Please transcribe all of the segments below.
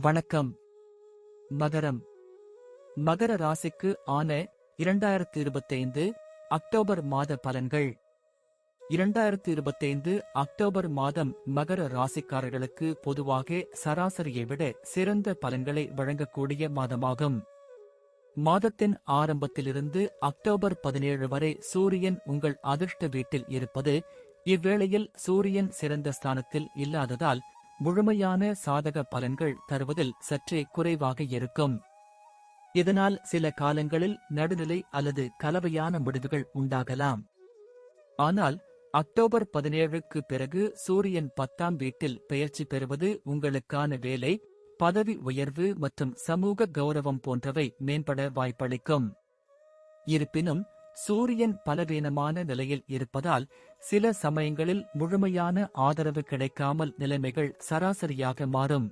வணக்கம். மகரம். மகர ராசிக்கு ஆன இரண்டாயிரத்து இருபத்தைந்து அக்டோபர் மாத பலன்கள். இரண்டாயிரத்து இருபத்தைந்து அக்டோபர் மாதம் மகர ராசிக்காரர்களுக்கு பொதுவாக சராசரியை விட சிறந்த பலன்களை வழங்கக்கூடிய மாதமாகும். மாதத்தின் ஆரம்பத்திலிருந்து அக்டோபர் பதினேழு வரை சூரியன் உங்கள் அதிர்ஷ்ட வீட்டில் இருப்பது இவ்வேளையில் சூரியன் சிறந்த ஸ்தானத்தில் இல்லாததால் முழுமையான சாதக பலன்கள் தருவதில் சற்றே குறைவாக இருக்கும். இதனால் சில காலங்களில் நடுநிலை அல்லது கலவையான முடிவுகள் உண்டாகலாம். ஆனால் அக்டோபர் பதினேழுக்கு பிறகு சூரியன் பத்தாம் வீட்டில் பெயர்ச்சி பெறுவது உங்களுக்கான வேலை பதவி உயர்வு மற்றும் சமூக கௌரவம் போன்றவை மேம்பட வாய்ப்பளிக்கும். இருப்பினும் சூரியன் பலவீனமான நிலையில் இருப்பதால் சில சமயங்களில் முழுமையான ஆதரவு கிடைக்காமல் நிலைமைகள் சராசரியாக மாறும்.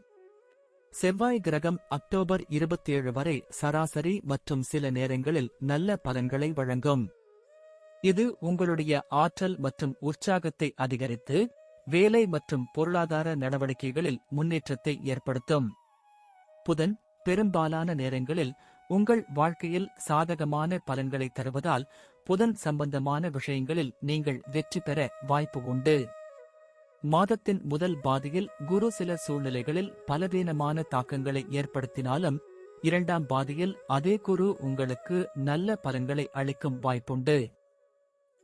செவ்வாய் கிரகம் அக்டோபர் இருபத்தேழு வரை சராசரி மற்றும் சில நேரங்களில் நல்ல பலன்களை வழங்கும். இது உங்களுடைய ஆற்றல் மற்றும் உற்சாகத்தை அதிகரித்து வேலை மற்றும் பொருளாதார நடவடிக்கைகளில் முன்னேற்றத்தை ஏற்படுத்தும். புதன் பெரும்பாலான நேரங்களில் உங்கள் வாழ்க்கையில் சாதகமான பலன்களை தருவதால் புதன் சம்பந்தமான விஷயங்களில் நீங்கள் வெற்றி பெற வாய்ப்பு உண்டு. மாதத்தின் முதல் பாதியில் குரு சில சூழ்நிலைகளில் பலவீனமான தாக்கங்களை ஏற்படுத்தினாலும் இரண்டாம் பாதியில் அதே குரு உங்களுக்கு நல்ல பலன்களை அளிக்கும் வாய்ப்புண்டு.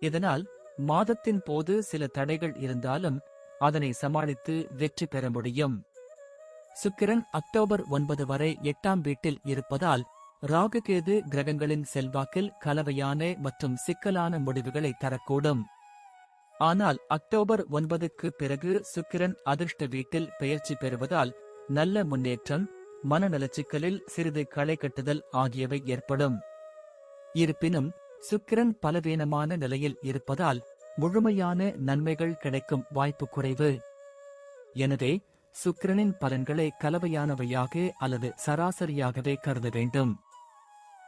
இதனால் மாதத்தின் போது சில தடைகள் இருந்தாலும் அதனை சமாளித்து வெற்றி பெற முடியும். சுக்கிரன் அக்டோபர் ஒன்பது வரை எட்டாம் வீட்டில் இருப்பதால் ராகுகேது கிரகங்களின் செல்வாக்கில் கலவையான மற்றும் சிக்கலான முடிவுகளை தரக்கூடும். ஆனால் அக்டோபர் ஒன்பதுக்கு பிறகு சுக்கிரன் அதிர்ஷ்ட வீட்டில் பெயர்ச்சி பெறுவதால் நல்ல முன்னேற்றம் மனநலச்சிக்கலில் சிறிது களை கட்டுதல் ஆகியவை ஏற்படும். இருப்பினும் சுக்கிரன் பலவீனமான நிலையில் இருப்பதால் முழுமையான நன்மைகள் கிடைக்கும் வாய்ப்பு குறைவு. எனவே சுக்கிரனின் பலன்களை கலவையானவையாக அல்லது சராசரியாகவே கருத வேண்டும்.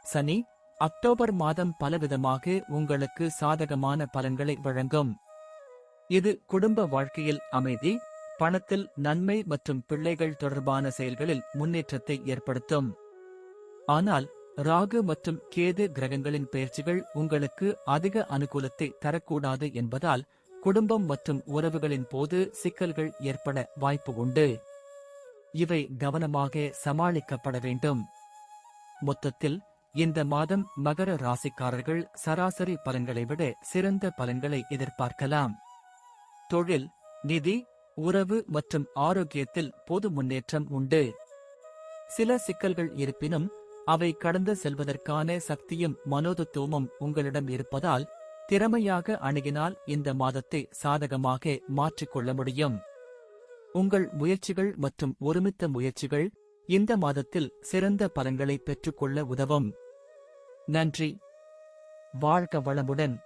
சனி அக்டோபர் மாதம் பலவிதமாக உங்களுக்கு சாதகமான பலன்களை வழங்கும். இது குடும்ப வாழ்க்கையில் அமைதி பணத்தில் நன்மை மற்றும் பிள்ளைகள் தொடர்பான செயல்களில் முன்னேற்றத்தை ஏற்படுத்தும். ஆனால் ராகு மற்றும் கேது கிரகங்களின் பயிற்சிகள் உங்களுக்கு அதிக அனுகூலத்தை தரக்கூடாது என்பதால் குடும்பம் மற்றும் உறவுகளின் போது சிக்கல்கள் ஏற்பட வாய்ப்பு உண்டு. இவை கவனமாக சமாளிக்கப்பட வேண்டும். மொத்தத்தில் இந்த மாதம் மகர ராசிக்காரர்கள் சராசரி பலன்களை விட சிறந்த பலன்களை எதிர்பார்க்கலாம். தொழில் நிதி உறவு மற்றும் ஆரோக்கியத்தில் பொது முன்னேற்றம் உண்டு. சில சிக்கல்கள் இருப்பினும் அவை கடந்து செல்வதற்கான சக்தியும் மனோதத்துவமும் உங்களிடம் இருப்பதால் திறமையாக அணுகினால் இந்த மாதத்தை சாதகமாக மாற்றிக்கொள்ள முடியும். உங்கள் முயற்சிகள் மற்றும் ஒருமித்த முயற்சிகள் இந்த மாதத்தில் சிறந்த பலன்களை பெற்றுக்கொள்ள உதவும். நன்றி. வாழ்க வளமுடன்.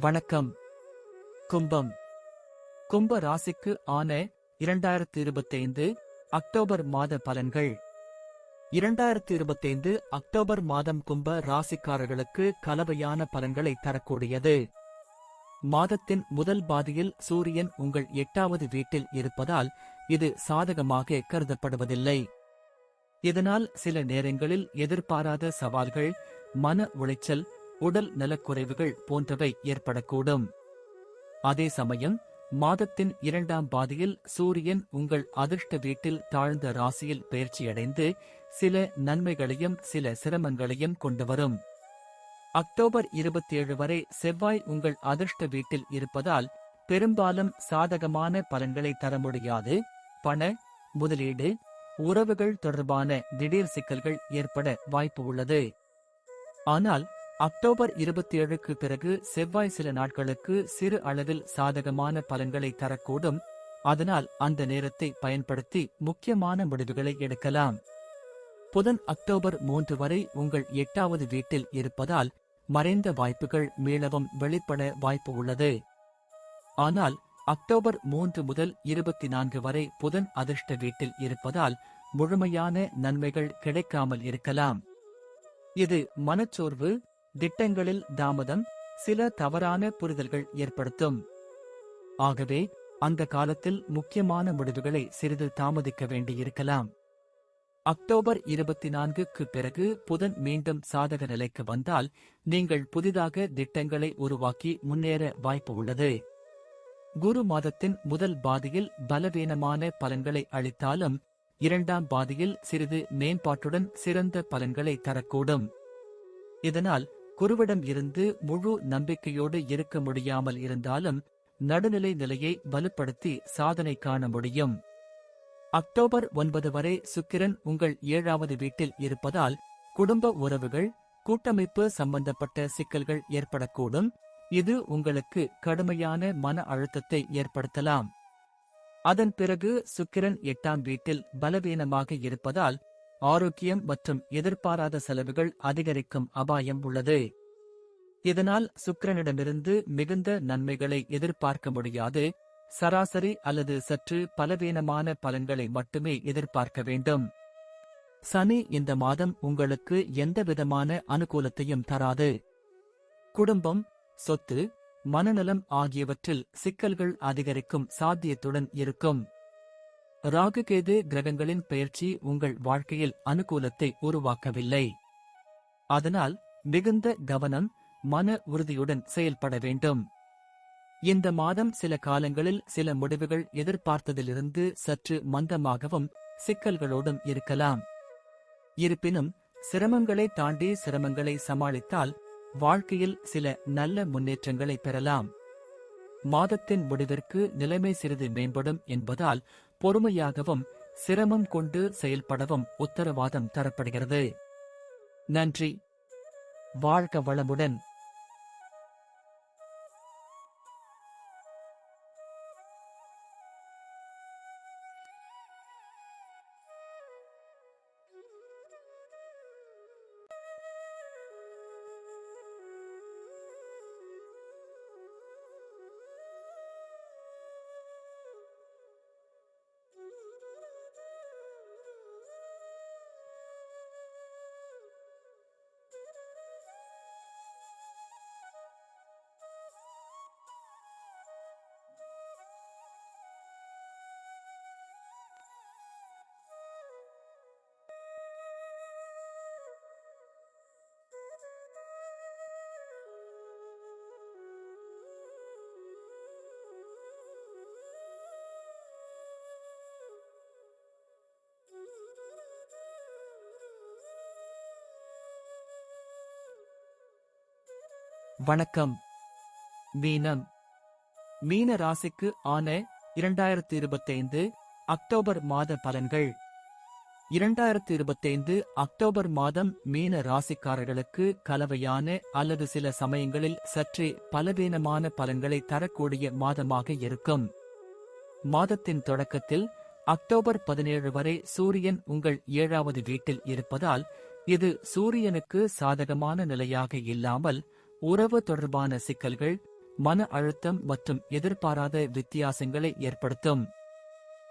வணக்கம். கும்பம். கும்ப ராசிக்கு ஆன இரண்டாயிரத்து இருபத்தைந்து அக்டோபர் மாத பலன்கள். இரண்டாயிரத்தி இருபத்தைந்து அக்டோபர் மாதம் கும்ப ராசிக்காரர்களுக்கு கலவையான பலன்களை தரக்கூடியது. மாதத்தின் முதல் பாதியில் சூரியன் உங்கள் எட்டாவது வீட்டில் இருப்பதால் இது சாதகமாக கருதப்படுவதில்லை. இதனால் சில நேரங்களில் எதிர்பாராத சவால்கள் மன உளைச்சல் உடல் நலக்குறைவுகள் போன்றவை ஏற்படக்கூடும். அதே சமயம் மாதத்தின் இரண்டாம் பாதியில் சூரியன் உங்கள் அதிர்ஷ்ட வீட்டில் தாழ்ந்த ராசியில் பயிற்சியடைந்து சில நன்மைகளையும் சில சிரமங்களையும் கொண்டு வரும். அக்டோபர் இருபத்தேழு வரை செவ்வாய் உங்கள் அதிர்ஷ்ட வீட்டில் இருப்பதால் பெரும்பாலும் சாதகமான பலன்களை தர முடியாது. பண முதலீடு உறவுகள் தொடர்பான திடீர் சிக்கல்கள் ஏற்பட வாய்ப்பு உள்ளது. ஆனால் அக்டோபர் இருபத்தி ஏழுக்கு பிறகு செவ்வாய் சில நாட்களுக்கு சிறு அளவில் சாதகமான பலன்களை தரக்கூடும். அதனால் அந்த நேரத்தை பயன்படுத்தி முக்கியமான முடிவுகளை எடுக்கலாம். புதன் அக்டோபர் மூன்று வரை உங்கள் எட்டாவது வீட்டில் இருப்பதால் மறைந்த வாய்ப்புகள் மீளவும் வெளிப்பட வாய்ப்பு உள்ளது. ஆனால் அக்டோபர் மூன்று முதல் இருபத்தி நான்கு வரை புதன் அதிர்ஷ்ட வீட்டில் இருப்பதால் முழுமையான நன்மைகள் கிடைக்காமல் இருக்கலாம். இது மனச்சோர்வு திட்டங்களில் தாமதம் சில தவறான புரிதல்கள் ஏற்படுத்தும். ஆகவே அந்த காலத்தில் முக்கியமான முடிவுகளை சிறிது தாமதிக்க வேண்டியிருக்கலாம். அக்டோபர் இருபத்தி நான்குக்கு பிறகு புதன் மீண்டும் சாதக நிலைக்கு வந்தால் நீங்கள் புதிதாக திட்டங்களை உருவாக்கி முன்னேற வாய்ப்பு உள்ளது. குரு மாதத்தின் முதல் பாதியில் பலவீனமான பலன்களை அளித்தாலும் இரண்டாம் பாதியில் சிறிது மேம்பாட்டுடன் சிறந்த பலன்களை தரக்கூடும். இதனால் குருவிடம் இருந்து முழு நம்பிக்கையோடு இருக்க முடியாமல் இருந்தாலும் நடுநிலை நிலையை வலுப்படுத்தி சாதனை காண முடியும். அக்டோபர் ஒன்பது வரை சுக்கிரன் உங்கள் ஏழாவது வீட்டில் இருப்பதால் குடும்ப உறவுகள் கூட்டமைப்பு சம்பந்தப்பட்ட சிக்கல்கள் ஏற்படக்கூடும். இது உங்களுக்கு கடுமையான மன அழுத்தத்தை ஏற்படுத்தலாம். அதன் பிறகு சுக்கிரன் எட்டாம் வீட்டில் பலவீனமாக இருப்பதால் ஆரோக்கியம் மற்றும் எதிர்பாராத செலவுகள் அதிகரிக்கும் அபாயம் உள்ளது. இதனால் சுக்கிரனிடமிருந்து மிகுந்த நன்மைகளை எதிர்பார்க்க முடியாது. சராசரி அல்லது சற்று பலவீனமான பலன்களை மட்டுமே எதிர்பார்க்க வேண்டும். சனி இந்த மாதம் உங்களுக்கு எந்தவிதமான அனுகூலத்தையும் தராது. குடும்பம் சொத்து மனநலம் ஆகியவற்றில் சிக்கல்கள் அதிகரிக்கும் சாத்தியத்துடன் இருக்கும். ராகுகேது கிரகங்களின் பெயர்ச்சி உங்கள் வாழ்க்கையில் அனுகூலத்தை உருவாக்கவில்லை. அதனால் மிகுந்த கவனம் மன உறுதியுடன் செயல்பட வேண்டும். இந்த மாதம் சில காலங்களில் சில முடிவுகள் எதிர்பார்த்ததிலிருந்து சற்று மந்தமாகவும் சிக்கல்களோடும் இருக்கலாம். இருப்பினும் சிரமங்களை தாண்டி சிரமங்களை சமாளித்தால் வாழ்க்கையில் சில நல்ல முன்னேற்றங்களை பெறலாம். மாதத்தின் முடிவிற்கு நிலைமை சிறிது மேம்படும் என்பதால் பொறுமையாகவும் சிரமம் கொண்டு செயல்படவும் உத்தரவாதம் தரப்படுகிறது. நன்றி. வாழ்க வளமுடன். வணக்கம். மீனம். மீன ராசிக்கு ஆன இரண்டாயிரத்தி இருபத்தைந்து அக்டோபர் மாத பலன்கள். இரண்டாயிரத்தி இருபத்தைந்து அக்டோபர் மாதம் மீன ராசிக்காரர்களுக்கு கலவையான அல்லது சில சமயங்களில் சற்றே பலவீனமான பலன்களை தரக்கூடிய மாதமாக இருக்கும். மாதத்தின் தொடக்கத்தில் அக்டோபர் பதினேழு வரை சூரியன் உங்கள் ஏழாவது வீட்டில் இருப்பதால் இது சூரியனுக்கு சாதகமான நிலையாக இல்லாமல் உறவு தொடர்பான சிக்கல்கள் மன அழுத்தம் மற்றும் எதிர்பாராத வித்தியாசங்களை ஏற்படுத்தும்.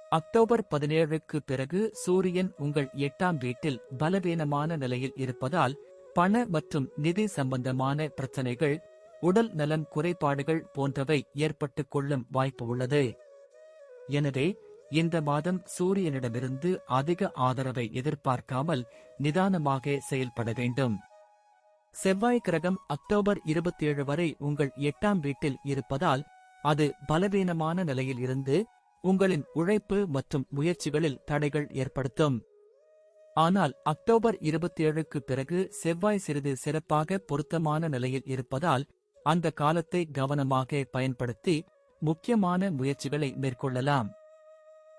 அக்டோபர் பதினேழுக்கு பிறகு சூரியன் உங்கள் எட்டாம் வீட்டில் பலவீனமான நிலையில் இருப்பதால் பண மற்றும் நிதி சம்பந்தமான பிரச்சனைகள் உடல் நலன் குறைபாடுகள் போன்றவை ஏற்பட்டுக் கொள்ளும் வாய்ப்பு உள்ளது. எனவே இந்த மாதம் சூரியனிடமிருந்து அதிக ஆதரவை எதிர்பார்க்காமல் நிதானமாக செயல்பட வேண்டும். செவ்வாய் கிரகம் அக்டோபர் 27 வரை உங்கள் எட்டாம் வீட்டில் இருப்பதால் அது பலவீனமான நிலையில் இருந்து உங்களின் உழைப்பு மற்றும் முயற்சிகளில் தடைகள் ஏற்படுத்தும். ஆனால் அக்டோபர் 27க்கு பிறகு செவ்வாய் சிறிது சிறப்பாக பொருத்தமான நிலையில் இருப்பதால் அந்த காலத்தை கவனமாக பயன்படுத்தி முக்கியமான முயற்சிகளை மேற்கொள்ளலாம்.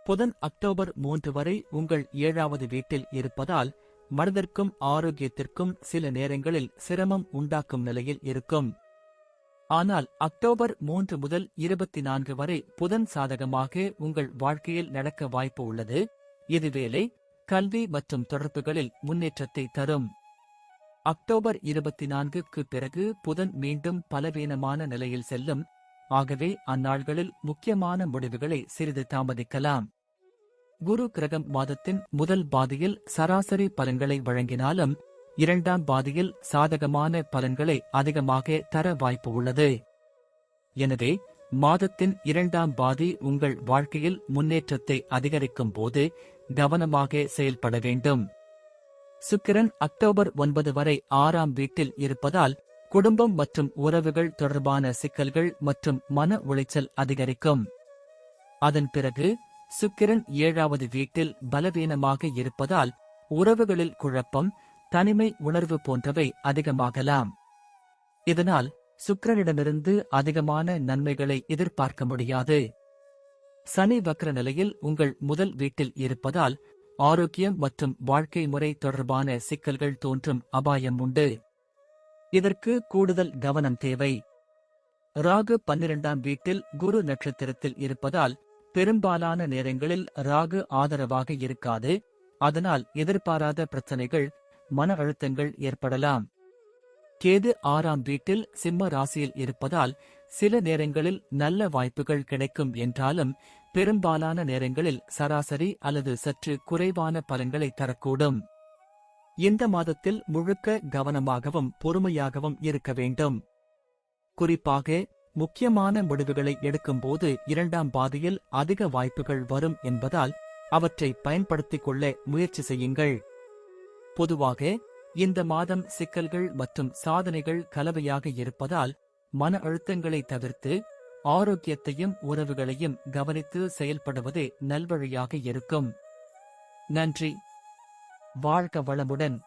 புதன் அக்டோபர் மூன்று வரை உங்கள் ஏழாவது வீட்டில் இருப்பதால் மனதிற்கும் ஆரோக்கியத்திற்கும் சில நேரங்களில் சிரமம் உண்டாக்கும் நிலையில் இருக்கும். ஆனால் அக்டோபர் மூன்று முதல் இருபத்தி நான்கு வரை புதன் சாதகமாக உங்கள் வாழ்க்கையில் நடக்க வாய்ப்பு உள்ளது. இது வேலை கல்வி மற்றும் தொடர்புகளில் முன்னேற்றத்தை தரும். அக்டோபர் இருபத்தி நான்குக்கு பிறகு புதன் மீண்டும் பலவீனமான நிலையில் செல்லும். ஆகவே அந்நாள்களில் முக்கியமான முடிவுகளை சிறிது தாமதிக்கலாம். குரு கிரகம் மாதத்தின் முதல் பாதியில் சராசரி பலன்களை வழங்கினாலும் இரண்டாம் பாதியில் சாதகமான பலன்களை அதிகமாக தர வாய்ப்பு உள்ளது. எனவே மாதத்தின் இரண்டாம் பாதி உங்கள் வாழ்க்கையில் முன்னேற்றத்தை அதிகரிக்கும் போது கவனமாக செயல்பட வேண்டும். சுக்கிரன் அக்டோபர் ஒன்பது வரை ஆறாம் வீட்டில் இருப்பதால் குடும்பம் மற்றும் உறவுகள் தொடர்பான சிக்கல்கள் மற்றும் மன உளைச்சல் அதிகரிக்கும். அதன் பிறகு சுக்கிரன் ஏழாவது வீட்டில் பலவீனமாக இருப்பதால் உறவுகளில் குழப்பம் தனிமை உணர்வு போன்றவை அதிகமாகலாம். இதனால் சுக்கிரனிடமிருந்து அதிகமான நன்மைகளை எதிர்பார்க்க முடியாது. சனி வக்ர நிலையில் உங்கள் முதல் வீட்டில் இருப்பதால் ஆரோக்கியம் மற்றும் வாழ்க்கை முறை தொடர்பான சிக்கல்கள் தோன்றும் அபாயம் உண்டு. இதற்கு கூடுதல் கவனம் தேவை. ராகு பன்னிரண்டாம் வீட்டில் குரு நட்சத்திரத்தில் இருப்பதால் பெரும்பாலான நேரங்களில் ராகு ஆதரவாக இருக்காது. அதனால் எதிர்பாராத பிரச்சனைகள் மன அழுத்தங்கள் ஏற்படலாம். கேது ஆறாம் வீட்டில் சிம்ம ராசியில் இருப்பதால் சில நேரங்களில் நல்ல வாய்ப்புகள் கிடைக்கும் என்றாலும் பெரும்பாலான நேரங்களில் சராசரி அல்லது சற்று குறைவான பலன்களை தரக்கூடும். இந்த மாதத்தில் முழுக்க கவனமாகவும் பொறுமையாகவும் இருக்க வேண்டும். குறிப்பாக முக்கியமான முடிவுகளை எடுக்கும்போது இரண்டாம் பாதியில் அதிக வாய்ப்புகள் வரும் என்பதால் அவற்றை பயன்படுத்திக் கொள்ள முயற்சி செய்யுங்கள். பொதுவாக இந்த மாதம் சிக்கல்கள் மற்றும் சாதனைகள் கலவையாக இருப்பதால் மன அழுத்தங்களை தவிர்த்து ஆரோக்கியத்தையும் உறவுகளையும் கவனித்து செயல்படுவது நல்வழியாக இருக்கும். நன்றி. வாழ்க வளமுடன்.